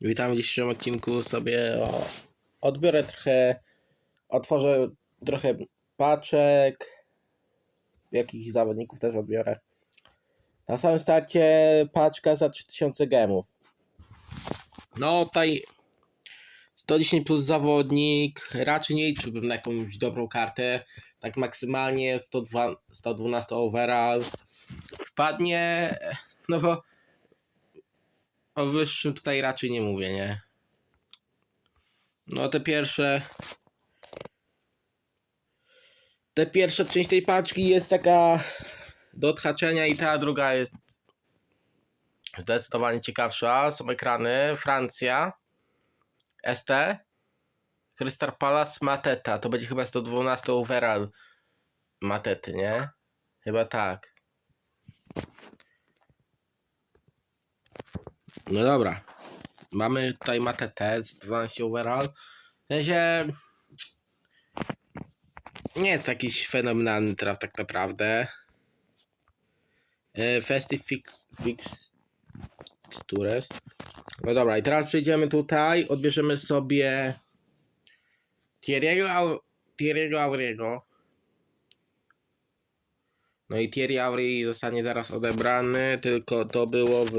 Witam w dzisiejszym odcinku sobie o, odbiorę trochę, otworzę trochę paczek, jakich zawodników też odbiorę. Na samym starcie paczka za 3000 gemów. No tutaj 110 plus zawodnik, raczej nie liczyłbym na jakąś dobrą kartę, tak maksymalnie 102, 112 overall. Wpadnie, no bo o wyższym tutaj raczej nie mówię, nie? No te pierwsze. Te pierwsza część tej paczki jest taka do odhaczenia i ta druga jest zdecydowanie ciekawsza. Są ekrany. Francja. ST. Crystal Palace Mateta. To będzie chyba 112 overall Matety, nie? Chyba tak. No dobra. Mamy tutaj Matetę z 12 overall. W sensie nie jest jakiś fenomenalny traf tak naprawdę. E, Festive Fix, Fixtures. No dobra, i teraz przejdziemy tutaj, odbierzemy sobie Thierry'ego Thierry'ego Auriego. No i Thierry Aury zostanie zaraz odebrany, tylko to było w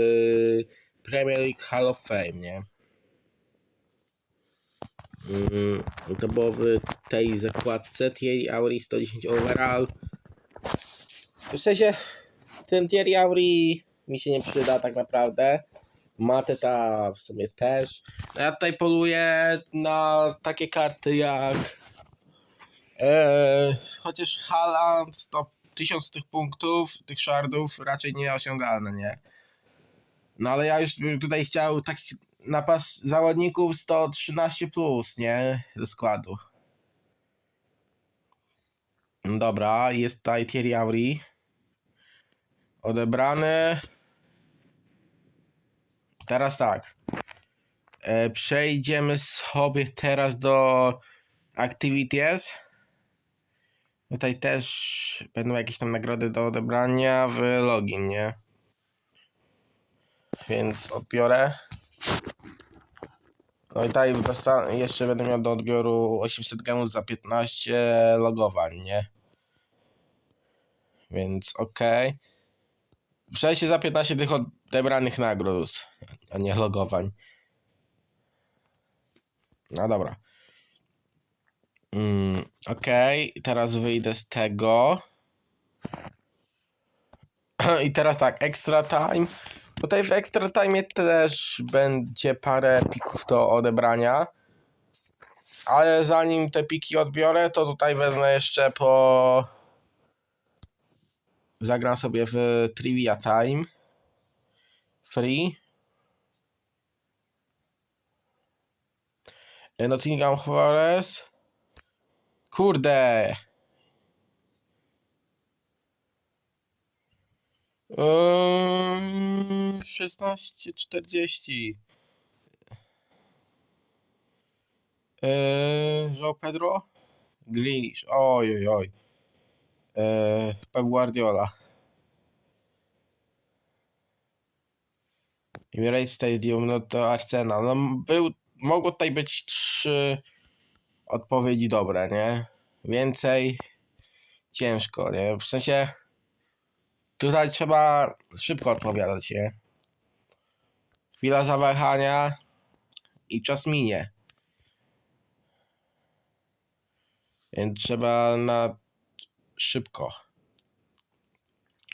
Premier League Hall of Fame, nie? Mm, to było w tej zakładce Thierry Aury 110 overall. W sensie ten Thierry Aury mi się nie przyda tak naprawdę. Mateta w sumie też. No ja tutaj poluję na takie karty jak e, chociaż Haaland to 1000 tych punktów, tych shardów raczej nie osiągalne, nie? No ale ja już bym tutaj chciał takich napas zawodników 113 plus, nie? Do składu. Dobra, jest tutaj Thierry Aury. Odebrany. Teraz tak. E, przejdziemy sobie teraz do Activities. Tutaj też będą jakieś tam nagrody do odebrania w login, nie? Więc odbiorę. No i dosta- jeszcze będę miał do odbioru 800 gemów za 15 logowań, nie? Więc okej. Sensie za 15 tych odebranych nagród, a nie logowań. No dobra. Mm, okej, teraz wyjdę z tego. I teraz tak, extra time. Tutaj w extra time też będzie parę pików do odebrania. Ale zanim te piki odbiorę, to tutaj wezmę jeszcze po. Zagram sobie w Trivia Time. Free. Nottingham Forest. Kurde. Ym, 16.40. Eee, João Pedro? Grealish. Oj, oj, oj. Eee, Pep Guardiola. Emirates Stadium, no to Arsenal. No był, mogło tutaj być trzy odpowiedzi dobre, nie? Więcej ciężko, nie? W sensie tutaj trzeba szybko odpowiadać, nie? Chwila zawahania i czas minie. Więc trzeba na szybko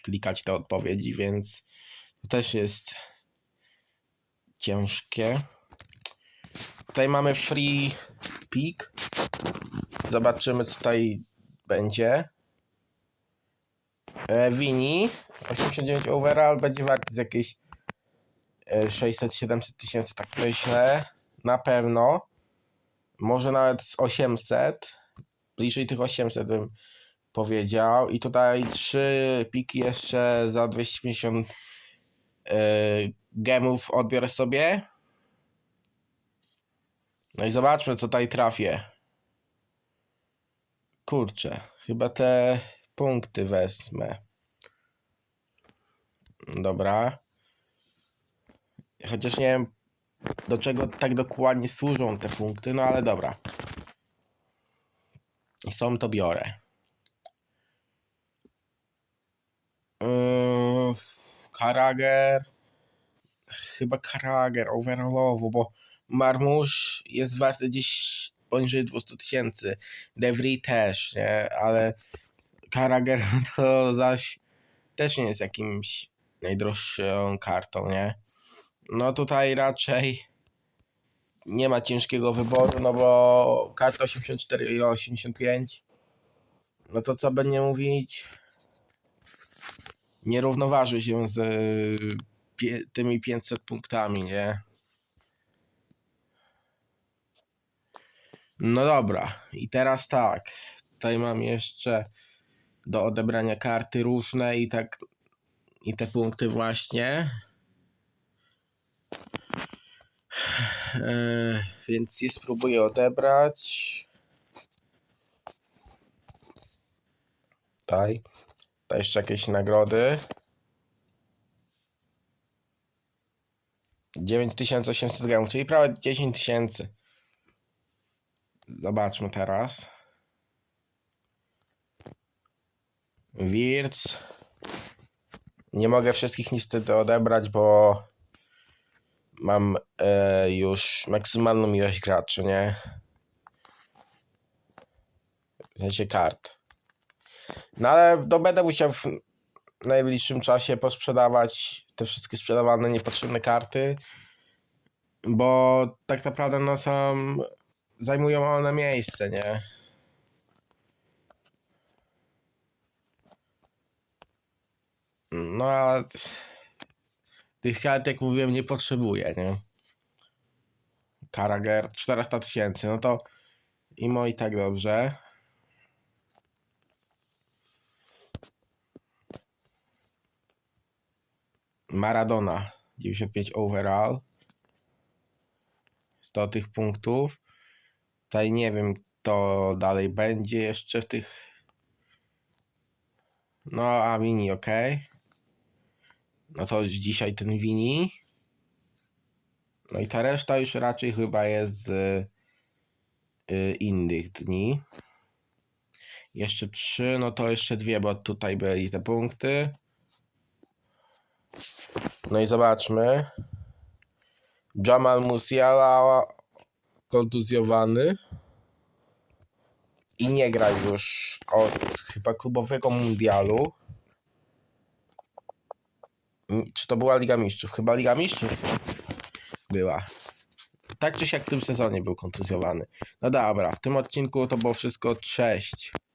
klikać te odpowiedzi, więc to też jest ciężkie. Tutaj mamy free pick. Zobaczymy, co tutaj będzie. E, Wini 89 overall będzie wart z jakieś e, 600-700 tysięcy, tak myślę. Na pewno. Może nawet z 800. Bliżej tych 800 bym powiedział. I tutaj trzy piki jeszcze za 250 e, gemów odbiorę sobie. No i zobaczmy, co tutaj trafię. Kurczę, chyba te punkty wezmę. Dobra. Chociaż nie wiem, do czego tak dokładnie służą te punkty, no ale dobra. Są to biorę. Yy, Karager. Chyba Karager overallowo, bo Marmusz jest warty gdzieś poniżej 200 tysięcy. Devry też, nie? Ale Karager no to zaś też nie jest jakimś najdroższą kartą, nie? No tutaj raczej nie ma ciężkiego wyboru, no bo karta 84 i 85 no to co by nie mówić nie równoważy się z tymi 500 punktami, nie? No dobra, i teraz tak. Tutaj mam jeszcze do odebrania karty różne i tak i te punkty właśnie. Eee, więc je spróbuję odebrać. Tutaj. Tutaj jeszcze jakieś nagrody. 9800 gramów, czyli prawie 10 tysięcy. Zobaczmy teraz. Wirc. Nie mogę wszystkich niestety odebrać, bo mam e, już maksymalną ilość graczy, nie? W sensie kart. No ale to będę musiał w najbliższym czasie posprzedawać te wszystkie sprzedawane niepotrzebne karty, bo tak naprawdę no są zajmują one miejsce, nie? No a tych kart, jak mówiłem, nie potrzebuję, nie? Karager 400 tysięcy, no to i moi tak dobrze. Maradona 95 overall. 100 tych punktów. Tutaj nie wiem, to dalej będzie jeszcze w tych. No, a Wini, ok. No to dzisiaj ten Wini. No i ta reszta już raczej chyba jest z y, innych dni. Jeszcze trzy, no to jeszcze dwie, bo tutaj byli te punkty. No i zobaczmy. Jamal Musiala kontuzjowany i nie gra już od chyba klubowego mundialu. Czy to była Liga Mistrzów? Chyba Liga Mistrzów była. Tak czy siak w tym sezonie był kontuzjowany. No dobra, w tym odcinku to było wszystko. Cześć.